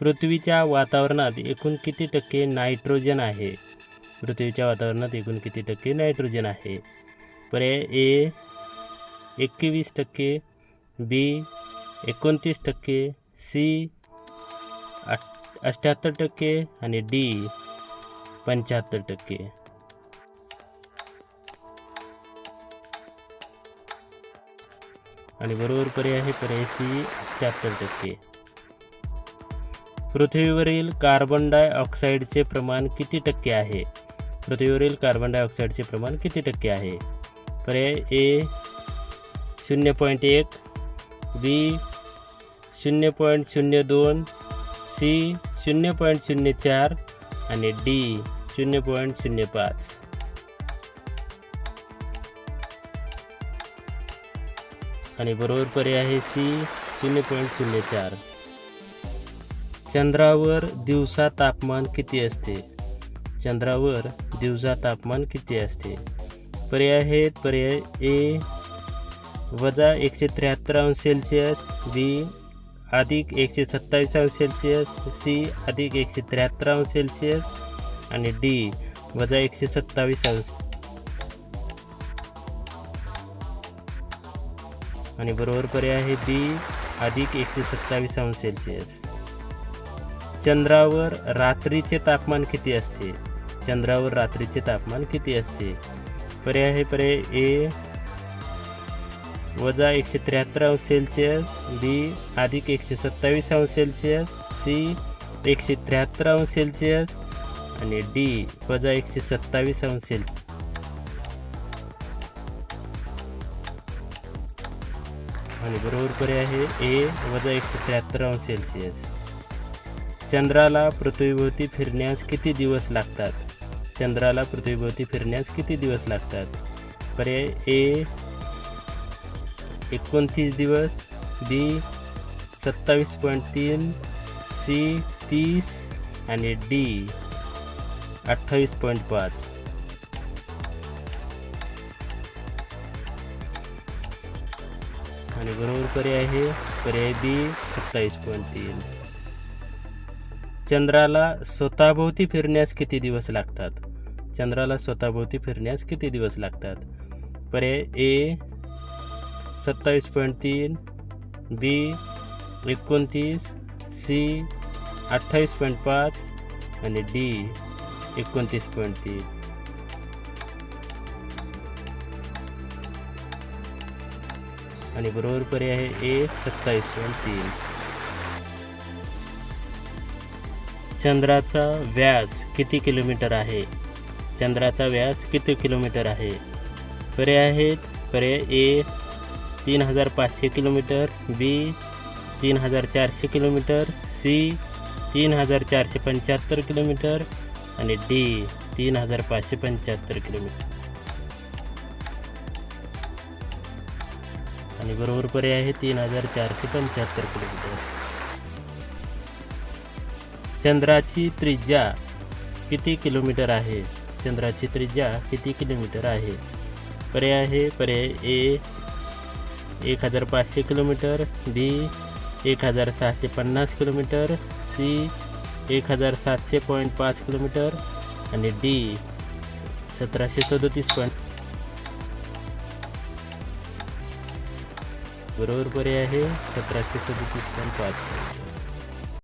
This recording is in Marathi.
पृथ्वीच्या वातावरणात एकूण किती टक्के नायट्रोजन आहे? पृथ्वीच्या वातावरणात एकूण किती टक्के नायट्रोजन आहे? पर्याय ए एकवीस टक्के बी एकोणतीस टक्के सी अठ्ठ्याहत्तर टक्के आणि डी पंच्याहत्तर टक्के. आणि बरोबर पर्याय आहे पर्याय सी अठ्ठ्याहत्तर टक्के. पृथ्वीवरील कार्बन डायऑक्साईडचे प्रमाण किती टक्के आहे? पृथ्वीवरील कार्बन डायऑक्साईडचे प्रमाण किती टक्के आहे? पर्याय ए शून्य पॉईंट एक बी शून्य पॉईंट शून्य दोन सी शून्य पॉईंट शून्य चार आणि डी शून्य पॉईंट शून्य पाच. आणि बरोबर पर्याय आहे सी शून्य पॉईंट शून्य चार. चंद्रावर दिवसा तापमान किती असते? चंद्रावर दिवसा तापमान किती असते? पर्याय आहेत पर्याय ए. वजा एकशे त्र्याहत्तर अंश सेल्सिअस बी. अधिक एकशे सत्तावीस अंश सेल्सिअस सी. अधिक एकशे त्र्याहत्तर अंश सेल्सिअस आणि डी. वजा एकशे सत्तावीस अंश. आणि बरोबर पर्याय आहे बी. अधिक एकशे सत्तावीस अंश सेल्सिअस. चंद्रावर रात्रीचे तापमान किती असते? चंद्रावर रात्रीचे तापमान किती असते? पर्याय आहे पर्याय ए. वजा एकशे त्र्याहत्तर अंश सेल्सिअस बी. अधिक एकशे सत्तावीस अंश सेल्सिअस सी. एकशे त्र्याहत्तर अंश सेल्सिअस आणि डी. वजा एकशे सत्तावीस अंश सेल आणि बरोबर पर्याय आहे ए. वजा एकशे त्र्याहत्तर अंश सेल्सिअस. चंद्राला पृथ्वीभोवती फिरण्यास किती दिवस लागतात? चंद्राला पृथ्वीभोवती फिरण्यास किती दिवस लागतात? पर्याय ए एकोणतीस दिवस बी सत्तावीस पॉईंट तीन सी तीस आणि डी अठ्ठावीस पॉईंट पाच. आणि बरोबर पर्याय आहे पर्याय बी सत्तावीस पॉईंट तीन. चंद्राला स्वतःभोवती फिरण्यास किती दिवस लागतात? चंद्राला स्वतःभोवती फिरण्यास किती दिवस लागतात? पर्याय ए सत्तावीस पॉईंट तीन बी एकोणतीस सी अठ्ठावीस पॉईंट पाच आणि डी एकोणतीस पॉईंट तीन. आणि बरोबर पर्याय आहे ए सत्तावीस पॉईंट तीन. चंद्राचा व्यास किती किलोमीटर आहे? चंद्राचा व्यास किती किलोमीटर आहे? पर्याय आहेत पर्याय ए तीन हजार पाचशे किलोमीटर बी तीन हजार चारशे किलोमीटर सी तीन हजार चारशे पंच्याहत्तर किलोमीटर आणि डी तीन हजार पाचशे पंच्याहत्तर किलोमीटर. आणि बरोबर पर्याय आहे तीन हजार चारशे पंच्याहत्तर किलोमीटर. चंद्राची त्रिज्या किती किलोमीटर आहे? चंद्राची त्रिज्या किती किलोमीटर आहे? पर्याय आहे पर्याय ए एक हजार पाचशे किलोमीटर बी एक हजार सहाशे पन्नास किलोमीटर सी एक हजार सातशे पॉईंट पाच किलोमीटर आणि डी सतराशे सदोतीस पॉईंट बरोबर पर्याय आहे सतराशे सदोतीस पॉईंट पाच किलोमीटर.